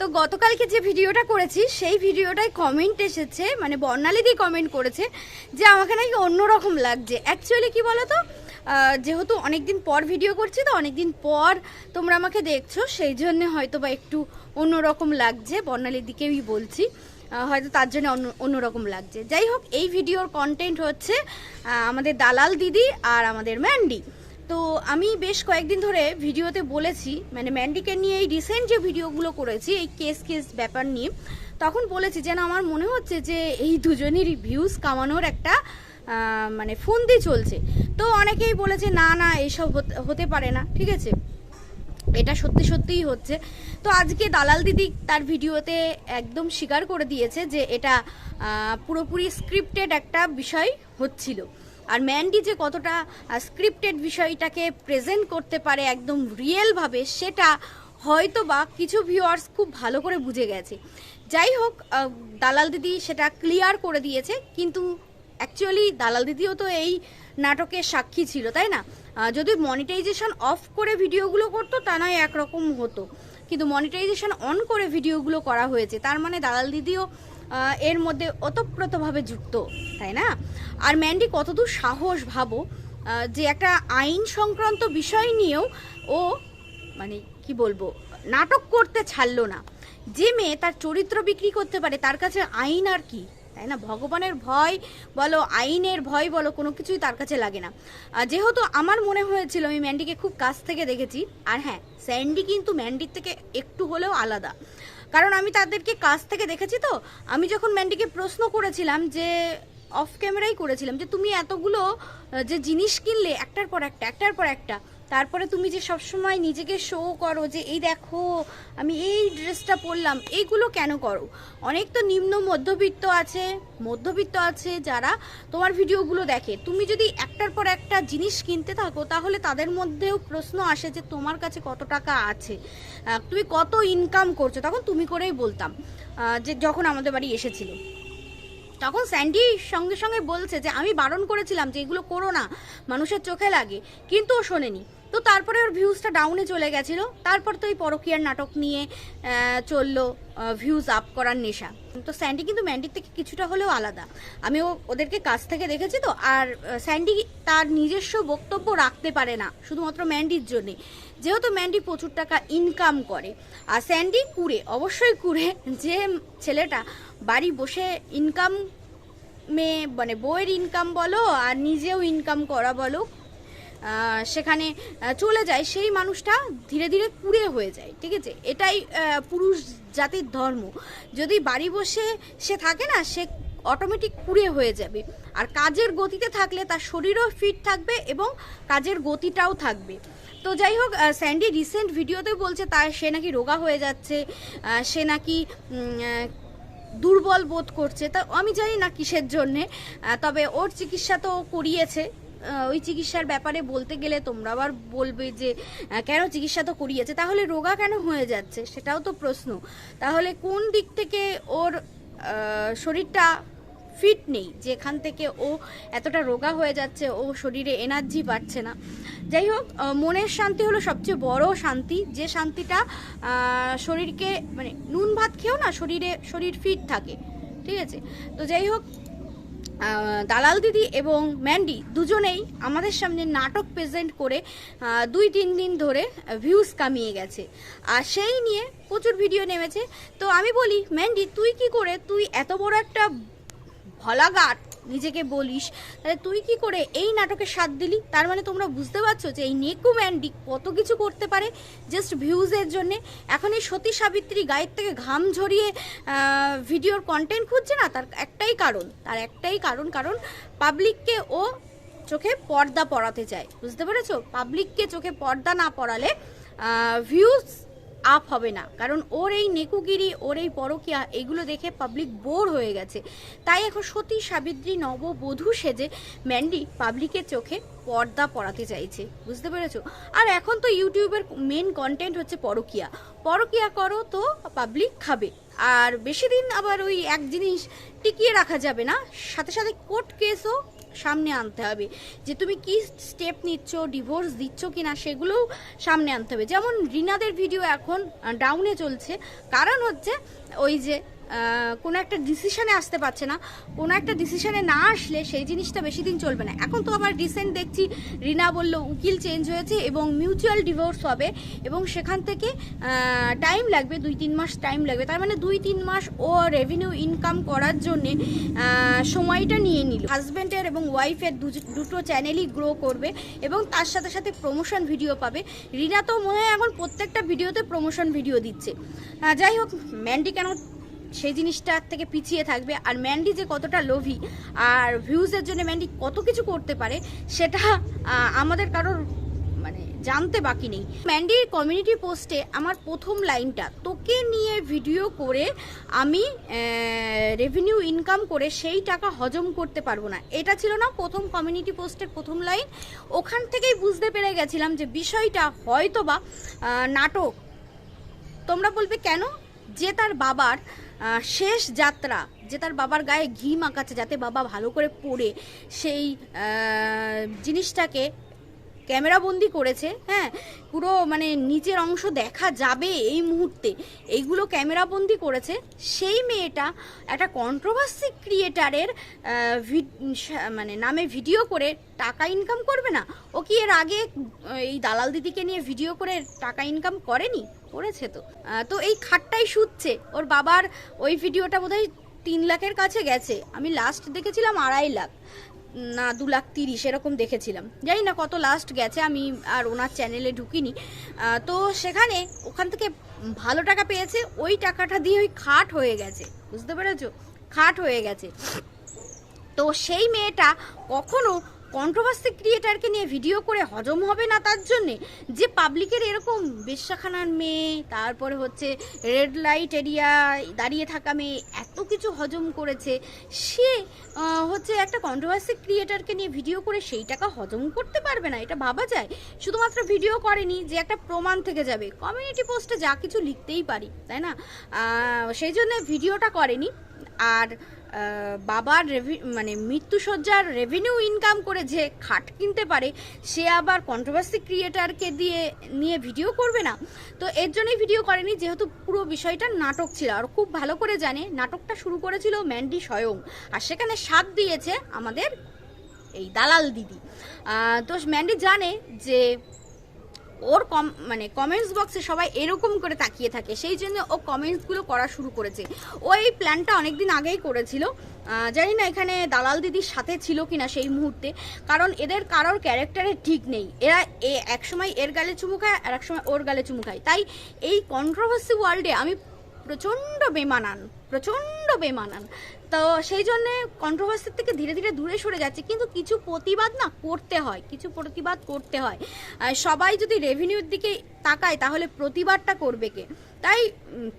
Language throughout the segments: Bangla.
তো গতকালকে যে ভিডিওটা করেছি, সেই ভিডিওটায় কমেন্ট এসেছে মানে বর্ণালীদি কমেন্ট করেছে যে আমাকে নাকি অন্যরকম লাগছে। অ্যাকচুয়ালি কি বলো তো যেহেতু অনেকদিন পর ভিডিও করছি তো, অনেকদিন পর তোমরা আমাকে দেখছ, সেই জন্যে হয়তো বা একটু অন্যরকম লাগছে, বর্ণালীর দিকেই বলছি। হয়তো তার জন্য অন্য, অন্যরকম লাগছে। যাই হোক, এই ভিডিওর কন্টেন্ট হচ্ছে আমাদের দালাল দিদি আর আমাদের ম্যান্ডি তো আমি বেশ কয়েকদিন ধরে ভিডিওতে বলেছি মানে ম্যান্ডিকে নিয়ে এই রিসেন্ট যে ভিডিওগুলো করেছি, এই কেস কেস ব্যাপার নিয়ে, তখন বলেছি যেন আমার মনে হচ্ছে যে এই দুজনেরই ভিউজ কামানোর একটা মানে ফন্দি চলছে। তো অনেকেই বলেছে, না না, এইসব হতে- হতে পারে না। ঠিক আছে? এটা সত্যি সত্যিই হচ্ছে। তো আজকে দালাল দিদি তার ভিডিওতে একদম স্বীকার করে দিয়েছে যে এটা পুরোপুরি স্ক্রিপ্টেড একটা বিষয় হচ্ছিল। আর ম্যান্ডি যে কতটা স্ক্রিপ্টেড বিষয়টাকে প্রেজেন্ট করতে পারে একদম রিয়েলভাবে সেটা হয়তো বা কিছু ভিউয়ার্স খুব ভালো করে বুঝে গেছে। যাই হোক দালাল দিদি সেটা ক্লিয়ার করে দিয়েছে, কিন্তু অ্যাকচুয়ালি দালাল দিদিও তো এই নাটকের সাক্ষী ছিল, তাই না? যদি মনিটাইজেশন অফ করে ভিডিওগুলো করতো, তা নয় একরকম হতো। কিন্তু মনিটাইজেশন অন করে ভিডিওগুলো করা হয়েছে, তার মানে দালাল দিদিও এর মধ্যে ওতপ্রোতভাবে যুক্ত, তাই না? আর ম্যান্ডি কতদূর সাহস ভাবো যে একটা আইন সংক্রান্ত বিষয় নিয়েও ও মানে কি বলব, নাটক করতে ছাড়লো না। যে মেয়ে তার চরিত্র বিক্রি করতে পারে, তার কাছে আইন আর কি, তাই না? ভগবানের ভয় বলো, আইনের ভয় বলো, কোনো কিছুই তার কাছে লাগে না। যেহেতু আমার মনে হয়েছিল, আমি ম্যান্ডিকে খুব কাছ থেকে দেখেছি, আর হ্যাঁ স্যান্ডি কিন্তু ম্যান্ডির থেকে একটু হলেও আলাদা। কারণ আমি তাদেরকে কাছ থেকে দেখেছি তো। আমি যখন ম্যান্ডিকে প্রশ্ন করেছিলাম যে অফ ক্যামেরাই করেছিলাম যে, তুমি এতগুলো যে জিনিস কিনলে, একটার পর একটা, একটার পর একটা তারপরে তুমি যে সবসময় নিজেকে শো করো যে, এই দেখো, আমি এই ড্রেসটা পরলাম এইগুলো কেন করো? অনেক তো নিম্ন মধ্যবিত্ত আছে মধ্যবিত্ত আছে যারা তোমার ভিডিওগুলো দেখে। তুমি যদি একটার পর একটা জিনিস কিনতে থাকো, তাহলে তাদের মধ্যেও প্রশ্ন আসে যে, তোমার কাছে কত টাকা আছে? তুমি কত ইনকাম করছ? তখন তুমি করেই বলতাম যে যখন আমাদের বাড়ি এসেছিল। তখন স্যান্ডি সঙ্গে সঙ্গে বলছে যে, আমি বারণ করেছিলাম যে, এগুলো করো না, মানুষের চোখে লাগে। কিন্তু ও শোনেনি। তো তারপরে ওর ভিউজটা ডাউনে চলে গেছিল। তারপর তো এই পরকীয়ার নাটক নিয়ে চলল ভিউজ আপ করার নেশা। তো স্যান্ডি কিন্তু ম্যান্ডির থেকে কিছুটা হলেও আলাদা। আমি ওদেরকে কাছ থেকে দেখেছি তো, আর স্যান্ডি তার নিজস্ব বক্তব্য রাখতে পারে না, শুধুমাত্র ম্যান্ডির জন্যে। যেহেতু ম্যান্ডি প্রচুর টাকা ইনকাম করে, আর স্যান্ডি কুড়ে, অবশ্যই কুড়ে, যে ছেলেটা বাড়ি বসে ইনকাম মেয়ে মানে বইয়ের ইনকাম বলো, আর নিজেও ইনকাম করা বলো সেখানে চলে যায়, সেই মানুষটা ধীরে ধীরে কুড়ে হয়ে যায়, ঠিক আছে? এটাই পুরুষ জাতির ধর্ম। যদি বাড়ি বসে সে থাকে না, সে অটোমেটিক কুড়ে হয়ে যাবে। আর কাজের গতিতে থাকলে তার শরীরও ফিট থাকবে এবং কাজের গতিটাও থাকবে। তো যাই হোক স্যান্ডি রিসেন্ট ভিডিওতে বলছে তার, সে নাকি রোগা হয়ে যাচ্ছে সে নাকি দুর্বল বোধ করছে। তা আমি জানি না কিসের জন্যে তবে ওর চিকিৎসা তো করিয়েছে। ওই চিকিৎসার ব্যাপারে বলতে গেলে তোমরা আবার বলবে যে কেন চিকিৎসা তো করিয়েছে? তাহলে রোগা কেন হয়ে যাচ্ছে? সেটাও তো প্রশ্ন। তাহলে কোন দিক থেকে ওর শরীরটা ফিট নেই? যেখান থেকে ও এতটা রোগা হয়ে যাচ্ছে, ও শরীরে এনার্জি পাচ্ছে না। যাই হোক মনের শান্তি হলো সবচেয়ে বড় শান্তি। যে শান্তিটা শরীরকে মানে নুন ভাত খেয়েও না, শরীরে, শরীর ফিট থাকে। ঠিক আছে? তো যাই হোক দালাল দিদি এবং ম্যান্ডি দুজনেই আমাদের সামনে নাটক প্রেজেন্ট করে দুই তিন দিন ধরে ভিউজ কামিয়ে গেছে। আর সেই নিয়ে প্রচুর ভিডিও নেমেছে। তো আমি বলি, ম্যান্ডি, তুই কি করে, তুই এত বড় একটা ভলাগাট নিজেকে বলিস। তাহলে তুই কি করে এই নাটকে স্বাদ দিলি? তার মানে তোমরা বুঝতে পারছ যে এই নেকু ম্যান্ডি কত কিছু করতে পারে জাস্ট ভিউজের জন্যে। এখন এই সতী সাবিত্রী গায়ের থেকে ঘাম ঝরিয়ে ভিডিওর কন্টেন্ট খুঁজছে না, তার একটাই কারণ। তার একটাই কারণ কারণ পাবলিককে ও চোখে পর্দা পড়াতে চায়। বুঝতে পেরেছ? পাবলিককে চোখে পর্দা না পড়ালে ভিউজ আপ হবে না। কারণ ওর এই নেকুগিরি, ওর এই পরকিয়া, এগুলো দেখে পাবলিক বোর হয়ে গেছে। তাই এখন সতী সাবিত্রী নববধূ সেজে ম্যান্ডি পাবলিকের চোখে পর্দা পড়াতে চাইছে। বুঝতে পেরেছ? আর এখন তো ইউটিউবের মেন কন্টেন্ট হচ্ছে পরকিয়া। পরকিয়া করো তো পাবলিক খাবে। আর বেশি দিন আবার ওই এক জিনিস টিকিয়ে রাখা যাবে না। সাথে সাথে কোর্ট কেসও সামনে আনতে হবে। যে তুমি কি স্টেপ নিচ্ছ ডিভোর্স দিচ্ছ কি না সেগুলোও সামনে আনতে হবে। যেমন রিনাদের ভিডিও এখন ডাউনে চলছে। কারণ হচ্ছে ওই যে কোনো একটা ডিসিশানে আসতে পারছে না। কোনো একটা ডিসিশানে না আসলে সেই জিনিসটা বেশি দিন চলবে না। এখন তো আবার রিসেন্ট দেখছি, রিনা বলল, উকিল চেঞ্জ হয়েছে এবং মিউচুয়াল ডিভোর্স হবে এবং সেখান থেকে টাইম লাগবে, দুই তিন মাস টাইম লাগবে। তার মানে দুই তিন মাস ও রেভিনিউ ইনকাম করার জন্যে সময়টা নিয়ে নিল। হাজব্যান্ডের এবং ওয়াইফের দুটো চ্যানেলই গ্রো করবে এবং তার সাথে সাথে প্রমোশন ভিডিও পাবে। রিনা তো মনে হয় এখন প্রত্যেকটা ভিডিওতে প্রমোশন ভিডিও দিচ্ছে। যাই হোক ম্যান্ডি কেন সেই জিনিসটার থেকে পিছিয়ে থাকবে। আর ম্যান্ডি যে কতটা লোভী আর ভিউজের জন্য ম্যান্ডি কত কিছু করতে পারে, সেটা আমাদের কারোর মানে জানতে বাকি নেই। ম্যান্ডির কমিউনিটি পোস্টে আমার প্রথম লাইনটা তোকে নিয়ে ভিডিও করে আমি রেভিনিউ ইনকাম করে সেই টাকা হজম করতে পারব না। এটা ছিল না প্রথম কমিউনিটি পোস্টের প্রথম লাইন ওখান থেকেই বুঝতে পেরে গেছিলাম যে বিষয়টা হয়তো বা নাটক। তোমরা বলবে, কেন? যে তার বাবার শেষ যাত্রা যে তার বাবার গায়ে ঘি মাখাচ্ছে যাতে বাবা ভালো করে পড়ে, সেই জিনিসটাকে ক্যামেরা বন্দি করেছে হ্যাঁ? পুরো মানে নিচের অংশ দেখা যাবে এই মুহূর্তে। এইগুলো ক্যামেরা বন্দি করেছে। সেই মেয়েটা একটা কন্ট্রোভার্সি ক্রিয়েটারের মানে নামে ভিডিও করে টাকা ইনকাম করবে না? ও কি এর আগে এই দালাল দিদিকে নিয়ে ভিডিও করে টাকা ইনকাম করেনি? করেছে তো। তো এই খাটটাই শুচ্ছে ওর বাবার ওই ভিডিওটা বোধহয় তিন লাখের কাছে গেছে। আমি লাস্ট দেখেছিলাম আড়াই লাখ। না, দু লাখ তিরিশ, এরকম দেখেছিলাম। জানি না কত লাস্ট গেছে, আমি আর ওনার চ্যানেলে ঢুকিনি। তো সেখানে ওখান থেকে ভালো টাকা পেয়েছে, ওই টাকাটা দিয়ে ওই খাট হয়ে গেছে। বুঝতে পেরেছ? খাট হয়ে গেছে। তো সেই মেয়েটা কখনো কন্ট্রোভার্সি ক্রিয়েটারকে নিয়ে ভিডিও করে হজম হবে না তার জন্যে, যে পাবলিকের এরকম বেশ্যাখানার মেয়ে, তারপরে হচ্ছে রেড লাইট এরিয়া দাঁড়িয়ে থাকা মেয়ে এত কিছু হজম করেছে, সে হচ্ছে একটা কন্ট্রোভার্সি ক্রিয়েটারকে নিয়ে ভিডিও করে সেই টাকা হজম করতে পারবে না, এটা ভাবা যায়। শুধুমাত্র ভিডিও করেনি, যে একটা প্রমাণ থেকে যাবে। কমিউনিটি পোস্টে যা কিছু লিখতেই পারি, তাই না? সেই জন্য ভিডিওটা করেনি। আর বাবার মানে মৃত্যুসজ্জার রেভিনিউ ইনকাম করে যে খাট কিনতে পারে, সে আবার কন্ট্রোভার্সি ক্রিয়েটারকে দিয়ে, নিয়ে ভিডিও করবে না। তো এর জন্যই ভিডিও করেনি, যেহেতু পুরো বিষয়টা নাটক ছিল। আর খুব ভালো করে জানে, নাটকটা শুরু করেছিল ম্যান্ডি স্বয়ং। আর সেখানে সাথ দিয়েছে আমাদের এই দালাল দিদি। তো ম্যান্ডি জানে যে ওর কম মানে কমেন্টস বক্সে সবাই এরকম করে তাকিয়ে থাকে, সেই জন্য ও কমেন্টসগুলো করা শুরু করেছে। ও এই প্ল্যানটা অনেকদিন আগেই করেছিল। জানি না এখানে দালাল দিদির সাথে ছিল কিনা সেই মুহূর্তে, কারণ এদের কারোর ক্যারেক্টারে ঠিক নেই। এরা এ, একসময় এর গালে চুমু খায় আর একসময় ওর গালে চুমু খায়। তাই এই কন্ট্রোভার্সি ওয়ার্ল্ডে আমি প্রচণ্ড বেমানান প্রচণ্ড বেমানান। তো সেই জন্যে কন্ট্রোভার্সির থেকে ধীরে ধীরে দূরে সরে যাচ্ছে। কিন্তু কিছু প্রতিবাদ না করতে হয়, কিছু প্রতিবাদ করতে হয়। সবাই যদি রেভিনিউর দিকে তাকায়, তাহলে প্রতিবাদটা করবে কে? তাই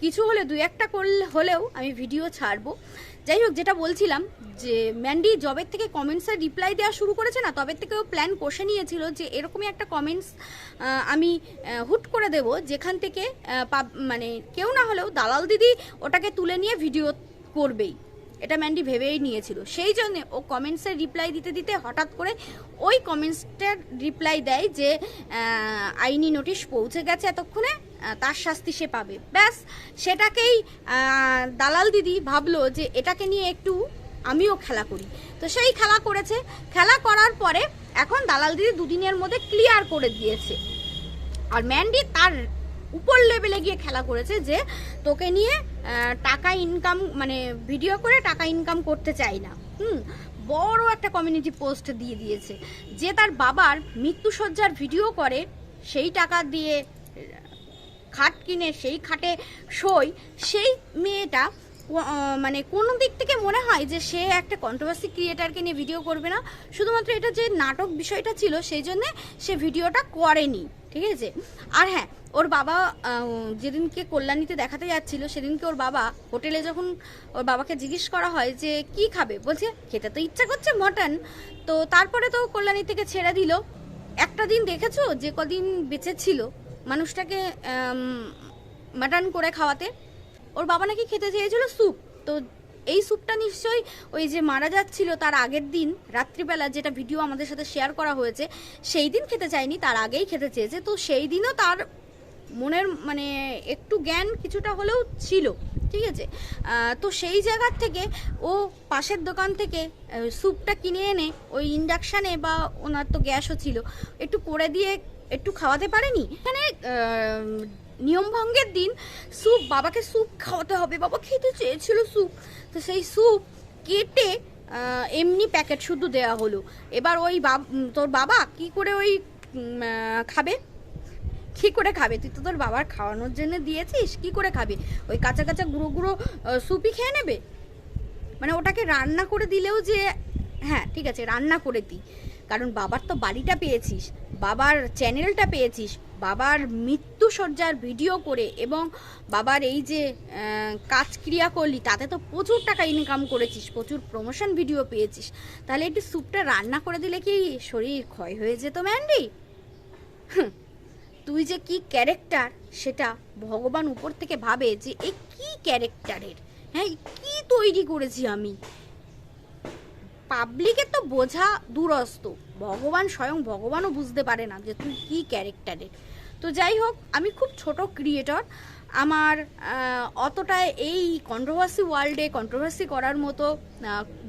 কিছু হলে দু একটা করলে, হলেও আমি ভিডিও ছাড়বো। যাই হোক, যেটা বলছিলাম যে ম্যান্ডি জবের থেকে কমেন্টসের রিপ্লাই দেওয়া শুরু করেছে না, তবে থেকে ও প্ল্যান কষে নিয়েছিল যে, এরকমই একটা কমেন্টস আমি হুট করে দেব। যেখান থেকে মানে কেউ না হলেও দালাল দিদি ওটাকে তুলে নিয়ে ভিডিও করবেই। এটা ম্যান্ডি ভেবেই নিয়েছিল। সেই জন্য ও কমেন্টসের রিপ্লাই দিতে দিতে হঠাৎ করে ওই কমেন্টসটার রিপ্লাই দেয় যে আইনি নোটিশ পৌঁছে গেছে এতক্ষণে তার শাস্তি সে পাবে। ব্যাস, সেটাকেই দালাল দিদি ভাবলো যে, এটাকে নিয়ে একটু আমিও খেলা করি। তো সেই খেলা করেছে। খেলা করার পরে এখন দালাল দিদি দুদিনের মধ্যে ক্লিয়ার করে দিয়েছে। আর ম্যান্ডি তার উপর লেভেলে গিয়ে খেলা করেছে যে তোকে নিয়ে টাকা ইনকাম মানে ভিডিও করে টাকা ইনকাম করতে চাই না। হুম, বড় একটা কমিউনিটি পোস্ট দিয়ে দিয়েছে। যে তার বাবার মৃত্যুসজ্জার ভিডিও করে, সেই টাকা দিয়ে খাট কিনে, সেই খাটে সই সেই মেয়েটা মানে কোন দিক থেকে মনে হয় যে সে একটা কন্ট্রোভার্সি ক্রিয়েটারকে নিয়ে ভিডিও করবে না? শুধুমাত্র এটা যে নাটক বিষয়টা ছিল, সেই জন্যে সে ভিডিওটা করেনি। ঠিক আছে? আর হ্যাঁ ওর বাবা যেদিনকে কল্যাণীতে দেখাতে যাচ্ছিল, সেদিনকে ওর বাবা হোটেলে যখন ওর বাবাকে জিজ্ঞেস করা হয় যে, কি খাবে? বলছে, খেতে তো ইচ্ছা করছে মটন। তো তারপরে তো কল্যাণী থেকে ছেড়ে দিল। একটা দিন দেখেছ যে, কদিন বেঁচে ছিল মানুষটাকে মাটন করে খাওয়াতে? ওর বাবা নাকি খেতে চেয়েছিল স্যুপ। তো এই স্যুপটা নিশ্চয়ই ওই যে মারা যাচ্ছিল তার আগের দিন, রাত্রিবেলা যেটা ভিডিও আমাদের সাথে শেয়ার করা হয়েছে, সেই দিন খেতে চায়নি, তার আগেই খেতে চেয়েছে। তো সেই দিনও তার মনের মানে একটু জ্ঞান কিছুটা হলেও ছিল, ঠিক আছে? তো সেই জায়গার থেকে ও পাশের দোকান থেকে স্যুপটা কিনে এনে ওই ইন্ডাকশানে বা ওনার তো গ্যাসও ছিল, একটু করে দিয়ে একটু খাওয়াতে পারেনি? এখানে নিয়মভঙ্গের দিন স্যুপ, বাবাকে স্যুপ খাওয়াতে হবে। বাবা খেতে চেয়েছিল স্যুপ। তো সেই স্যুপ কেটে এমনি প্যাকেট শুধু দেওয়া হলো। এবার ওই তোর বাবা কি করে ওই খাবে? কি করে খাবে? তুই তো তোর বাবার খাওয়ানোর জন্য দিয়েছিস, কি করে খাবে? ওই কাঁচা কাঁচা গুঁড়ো গুঁড়ো সুপি খেয়ে নেবে? মানে ওটাকে রান্না করে দিলেও যে হ্যাঁ ঠিক আছে, রান্না করে দিই। কারণ বাবার তো বাড়িটা পেয়েছিস, বাবার চ্যানেলটা পেয়েছিস, বাবার মৃত্যু ভিডিও করে এবং বাবার এই যে কাজ ক্রিয়া করলি, তাতে তো প্রচুর টাকা ইনকাম করেছিস, প্রচুর প্রমোশন ভিডিও পেয়েছিস। তাহলে একটু স্যুপটা রান্না করে দিলে কি শরীর ক্ষয় হয়ে যেত ম্যান্ডি তুই যে কি ক্যারেক্টার সেটা ভগবান উপর থেকে ভাবে যে এই কি ক্যারেক্টারের হ্যাঁ কি তৈরি করেছি আমি। পাবলিকের তো বোঝা দূরস্ত। ভগবান স্বয়ং ভগবানও বুঝতে পারে না যে তুই কি ক্যারেক্টারের তো যাই হোক, আমি খুব ছোট ক্রিয়েটর আমার অতটা এই কন্ট্রোভার্সি ওয়ার্ল্ডে কন্ট্রোভার্সি করার মতো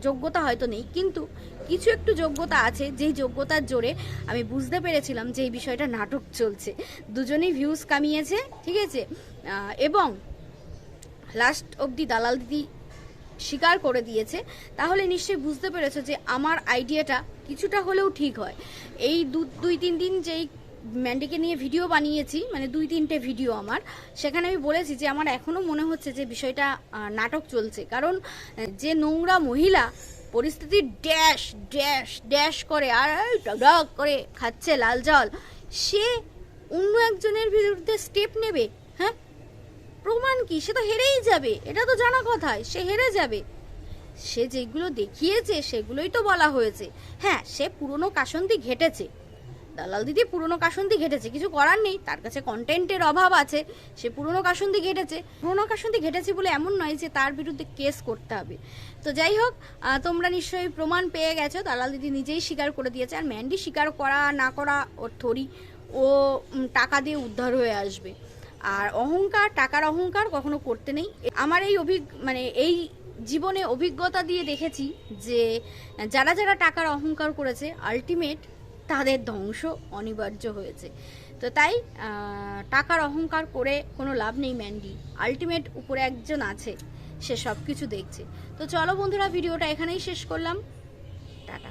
যোগ্যতা হয়তো নেই। কিন্তু কিছু একটু যোগ্যতা আছে, যেই যোগ্যতার জোরে আমি বুঝতে পেরেছিলাম যে এই বিষয়টা নাটক চলছে। দুজনেই ভিউজ কামিয়েছে, ঠিক আছে? এবং লাস্ট অবধি দালাল দিদি স্বীকার করে দিয়েছে, তাহলে নিশ্চয়ই বুঝতে পেরেছ যে আমার আইডিয়াটা কিছুটা হলেও ঠিক হয়। এই দু, দুই, তিন দিন যেই ম্যান্ডিকে নিয়ে ভিডিও বানিয়েছি মানে দুই, তিনটে ভিডিও আমার, সেখানে আমি বলেছি যে আমার এখনও মনে হচ্ছে যে বিষয়টা নাটক চলছে। কারণ, যে নোংরা মহিলা পরিস্থিতি ড্যাশ ড্যাশ ড্যাশ করে, আর টক করে খাচ্ছে লাল জল, সে অন্য একজনের বিরুদ্ধে স্টেপ নেবে হ্যাঁ? প্রমাণ কি? সে তো হেরেই যাবে। এটা তো জানা কথাই সে হেরে যাবে। সে যেগুলো দেখিয়েছে, সেগুলোই তো বলা হয়েছে। হ্যাঁ সে পুরনো কাসন্তি ঘেটেছে। দালাল দিদি, পুরনো কাসন্তি ঘেটেছে। কিছু করার নেই, তার কাছে কন্টেন্টের অভাব আছে। সে পুরনো কাসন্তি ঘেটেছে। পুরনো কাসন্তি ঘেটেছে বলে এমন নয় যে তার বিরুদ্ধে কেস করতে হবে। তো যাই হোক তোমরা নিশ্চয়ই প্রমাণ পেয়ে গেছো। দালাল দিদি নিজেই স্বীকার করে দিয়েছে। আর ম্যান্ডি স্বীকার করা না করা, ওর থরি, ও টাকা দিয়ে উদ্ধার হয়ে আসবে। আর অহংকার, টাকার অহংকার কখনো করতে নেই। আমার এই অভিজ্ঞ মানে এই জীবনে অভিজ্ঞতা দিয়ে দেখেছি যে যারা যারা টাকার অহংকার করেছে আলটিমেট তাদের ধ্বংস অনিবার্য হয়েছে। তো তাই টাকার অহংকার করে কোনো লাভ নেই ম্যান্ডি। আলটিমেট উপরে একজন আছে, সে সব কিছু দেখছে। তো চলো বন্ধুরা, ভিডিওটা এখানেই শেষ করলাম। টাটা।